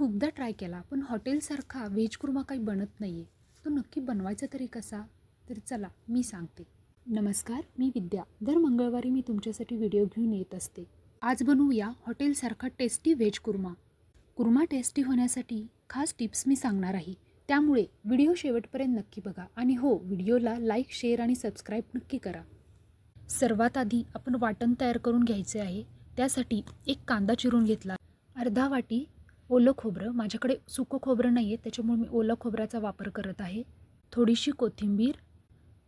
खूपदा ट्राय केला पण हॉटेलसारखा व्हेज कुर्मा काही बनत नाही आहे तो नक्की बनवायचा तरी कसा? तर चला मी सांगते. नमस्कार मी विद्या. दर मंगळवारी मी तुमच्यासाठी व्हिडिओ घेऊन येत असते. आज बनवूया हॉटेलसारखा tasty veg kurma. Kurma tasty होण्यासाठी खास टिप्स मी सांगणार आहे. त्यामुळे व्हिडिओ शेवटपर्यंत नक्की बघा आणि हो व्हिडिओला लाईक शेअर आणि सबस्क्राईब नक्की करा. सर्वात आधी आपण वाटण तयार करून घ्यायचे आहे. त्यासाठी एक कांदा चिरून घेतला. अर्धा वाटी ओलं खोबरं माझ्याकडे सुकं खोबरं नाही आहे त्याच्यामुळे मी ओलं खोबऱ्याचा वापर करत आहे. थोडीशी कोथिंबीर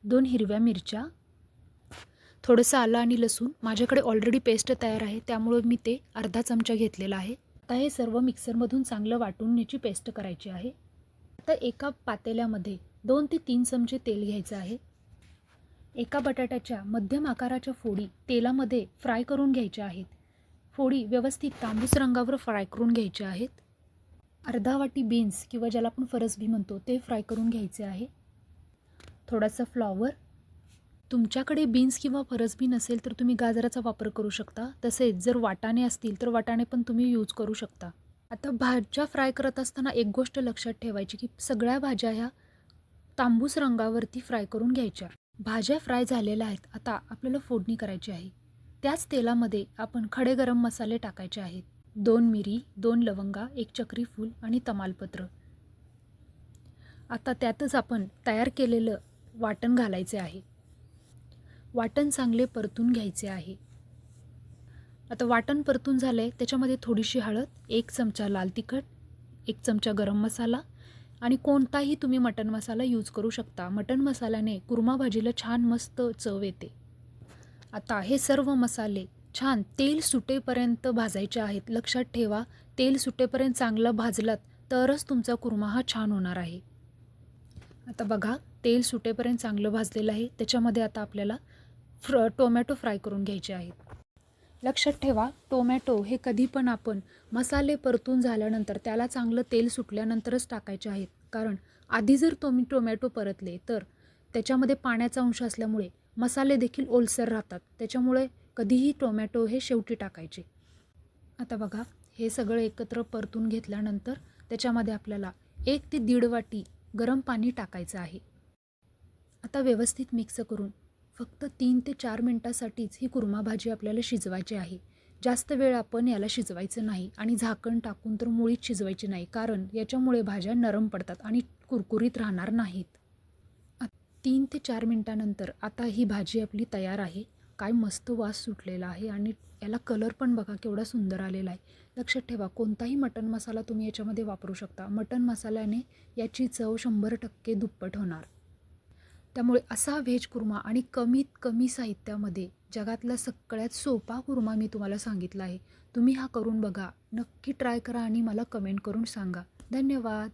दोन हिरव्या मिरच्या थोडंसं आलं आणि लसूण. माझ्याकडे ऑलरेडी पेस्ट तयार आहे त्यामुळं मी ते अर्धा चमचा घेतलेला आहे. आता हे सर्व मिक्सरमधून चांगलं वाटून याची पेस्ट करायची आहे. आता एका पातेल्यामध्ये दोन ते तीन चमचे तेल घ्यायचं आहे. एका बटाट्याच्या मध्यम आकाराच्या फोडी तेलामध्ये फ्राय करून घ्यायच्या आहेत. फोडी व्यवस्थित तांबूस रंगावर फ्राय करून घ्यायच्या आहेत. अर्धा वाटी बीन्स किंवा ज्याला आपण फरसबी म्हणतो ते फ्राय करून घ्यायचे आहे. थोडासा फ्लॉवर तुमच्याकडे बीन्स किंवा फरसबी नसेल तर तुम्ही गाजराचा वापर करू शकता. तसेच जर वाटाणे असतील तर वाटाणे पण तुम्ही यूज करू शकता. आता भाज्या फ्राय करत असताना एक गोष्ट लक्षात ठेवायची की सगळ्या भाज्या ह्या तांबूस रंगावरती फ्राय करून घ्यायच्या. भाज्या फ्राय झालेल्या आहेत. आता आपल्याला फोडणी करायची आहे. त्याच तेलामध्ये आपण खडे गरम मसाले टाकायचे आहेत. दोन मिरी दोन लवंगा एक चक्री फूल आणि तमालपत्र. आता त्यातच आपण तयार केलेलं वाटण घालायचे आहे. वाटण चांगले परतून घ्यायचे आहे. आता वाटण परतून झालं आहे त्याच्यामध्ये थोडीशी हळद एक चमचा लाल तिखट एक चमचा गरम मसाला आणि कोणताही तुम्ही मटण मसाला यूज करू शकता. मटण मसाल्याने कुर्मा भाजीला छान मस्त चव येते. आता हे सर्व मसाले छान तेल सुटेपर्यंत भाजायचे आहेत. लक्षात ठेवा तेल सुटेपर्यंत चांगलं भाजलात तरच तुमचा कुर्मा हा छान होणार आहे. आता बघा तेल सुटेपर्यंत चांगलं भाजलेलं आहे. त्याच्यामध्ये आता आपल्याला फ्र टोमॅटो फ्राय करून घ्यायचे आहेत. लक्षात ठेवा टोमॅटो हे कधी पण आपण मसाले परतून झाल्यानंतर त्याला चांगलं तेल सुटल्यानंतरच टाकायचे आहेत. कारण आधी जर तुम्ही टोमॅटो परतले तर त्याच्यामध्ये पाण्याचा अंश असल्यामुळे मसाले देखील ओलसर राहतात. त्याच्यामुळे कधीही टोमॅटो हे शेवटी टाकायचे. आता बघा हे सगळं एकत्र परतून घेतल्यानंतर त्याच्यामध्ये आपल्याला एक ते दीड वाटी गरम पाणी टाकायचं आहे. आता व्यवस्थित मिक्स करून फक्त तीन ते चार मिनटासाठीच ही कुर्मा भाजी आपल्याला शिजवायची आहे. जास्त वेळ आपण याला शिजवायचं नाही आणि झाकण टाकून तर मुळीच शिजवायची नाही कारण याच्यामुळे भाज्या नरम पडतात आणि कुरकुरीत राहणार नाहीत. तीन ते चार मिनटानंतर आता ही भाजी आपली तयार आहे. काय मस्त वास सुटलेला आहे आणि याला कलर पण बघा केवढा सुंदर आलेला आहे. लक्षात ठेवा कोणताही मटण मसाला तुम्ही याच्यामध्ये वापरू शकता. मटण मसाल्याने याची चव शंभर टक्के दुप्पट होणार. त्यामुळे असा व्हेज कुर्मा आणि कमीत कमी साहित्यामध्ये जगातला सगळ्यात सोपा कुर्मा मी तुम्हाला सांगितला आहे. तुम्ही हा करून बघा. नक्की ट्राय करा आणि मला कमेंट करून सांगा. धन्यवाद.